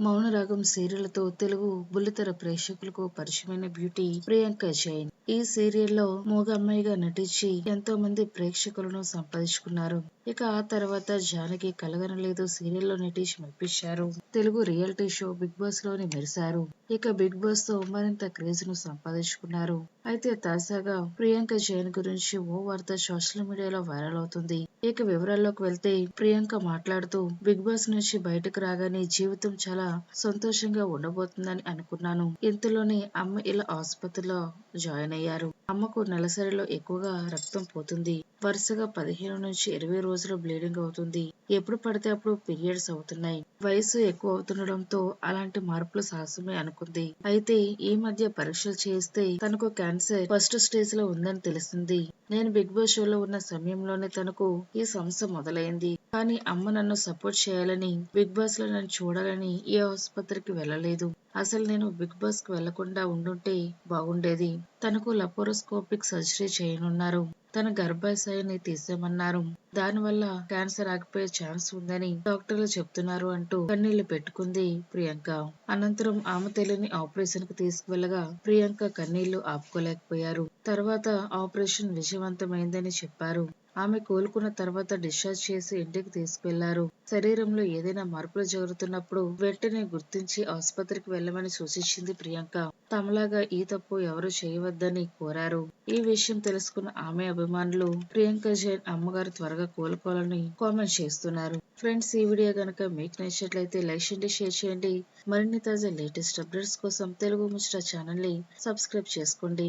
Mounaragam సీరియల్తో Telugu బుల్లితెర ప్రేక్షకులకు పరిచయమైన బ్యూటీ ప్రియాంక జైన్. ఈ సీరియల్లో మూగ అమ్మాయిగా నటించి ఎంతో మంది ప్రేక్షకులను సంపాదించుకున్నారు. ఇక ఆ తర్వాత జానకి కలగనలేదు సీరియల్లో నటించి మెప్పించారు. తెలుగు రియాలిటీ షో బిగ్ బాస్లోని మెరిశారు ఇక బిగ్ బాస్తో మరింత క్రేజ్ను సంపాదించుకున్నారు. అయితే తాజాగా ప్రియాంక జైన్ గురించి ఓ వార్త సోషల్ మీడియాలో వైరల్ అవుతుంది. ఇక వివరాల్లోకి వెళ్తే ప్రియాంక మాట్లాడుతూ బిగ్ బాస్ నుంచి బయటకు రాగానే జీవితం చాలా సంతోషంగా ఉండబోతుందని అనుకున్నాను. ఇంతలోనే అమ్మ ఇలా ఆసుపత్రిలో జాయిన్ అయ్యారు. అమ్మకు నెలసరిలో ఎక్కువగా రక్తం పోతుంది. వరుసగా పదిహేను నుంచి ఇరవై రోజులు బ్లీడింగ్ అవుతుంది. ఎప్పుడు పడితే అప్పుడు పీరియడ్స్ అవుతున్నాయి. వయసు ఎక్కువ అవుతుండడంతో అలాంటి మార్పులు సాహసమే అనుకుంది. అయితే ఈ మధ్య పరీక్షలు చేస్తే తనకు క్యాన్సర్ ఫస్ట్ స్టేజ్లో ఉందని తెలిసింది. నేను బిగ్ బాస్ షోలో ఉన్న సమయంలోనే తనకు ఈ సమస్య మొదలైంది. కానీ అమ్మ నన్ను సపోర్ట్ చేయాలని బిగ్ బాస్లో నన్ను చూడాలని ఏ ఆసుపత్రికి వెళ్ళలేదు. అసలు నేను బిగ్ బాస్కు వెళ్ళకుండా ఉండుంటే బాగుండేది. తనకు లపోరోస్కోపిక్ సర్జరీ చేయనున్నారు. తన గర్భాశయాన్ని తీసేమన్నారు దానివల్ల క్యాన్సర్ ఆగిపోయే ఛాన్స్ ఉందని డాక్టర్లు చెప్తున్నారు అంటూ కన్నీళ్ళు పెట్టుకుంది ప్రియాంక. అనంతరం ఆమె తల్లిని ఆపరేషన్కు తీసుకువెళ్ళగా ప్రియాంక కన్నీళ్ళు ఆపుకోలేకపోయారు. తర్వాత ఆపరేషన్ విజయవంతమైందని చెప్పారు. ఆమె కోలుకున్న తర్వాత డిశ్చార్జ్ చేసి ఇంటికి తీసుకెళ్ళారు. శరీరంలో ఏదైనా మార్పులు జరుగుతున్నప్పుడు వెంటనే గుర్తించి ఆసుపత్రికి వెళ్ళమని సూచించింది ప్రియాంక. తమలాగా ఈ తప్పు ఎవరు చేయవద్దని కోరారు. ఈ విషయం తెలుసుకున్న ఆమె అభిమానులు ప్రియాంక జైన్ అమ్మగారు త్వరగా కోలుకోవాలని కామెంట్ చేస్తున్నారు. ఫ్రెండ్స్ ఈ వీడియో కనుక మీకు నచ్చినట్లయితే లైక్ చేయండి షేర్ చేయండి. మరిన్ని తాజా లేటెస్ట్ అప్డేట్స్ కోసం తెలుగు ముచ్చట ఛానల్ని సబ్స్క్రైబ్ చేసుకోండి.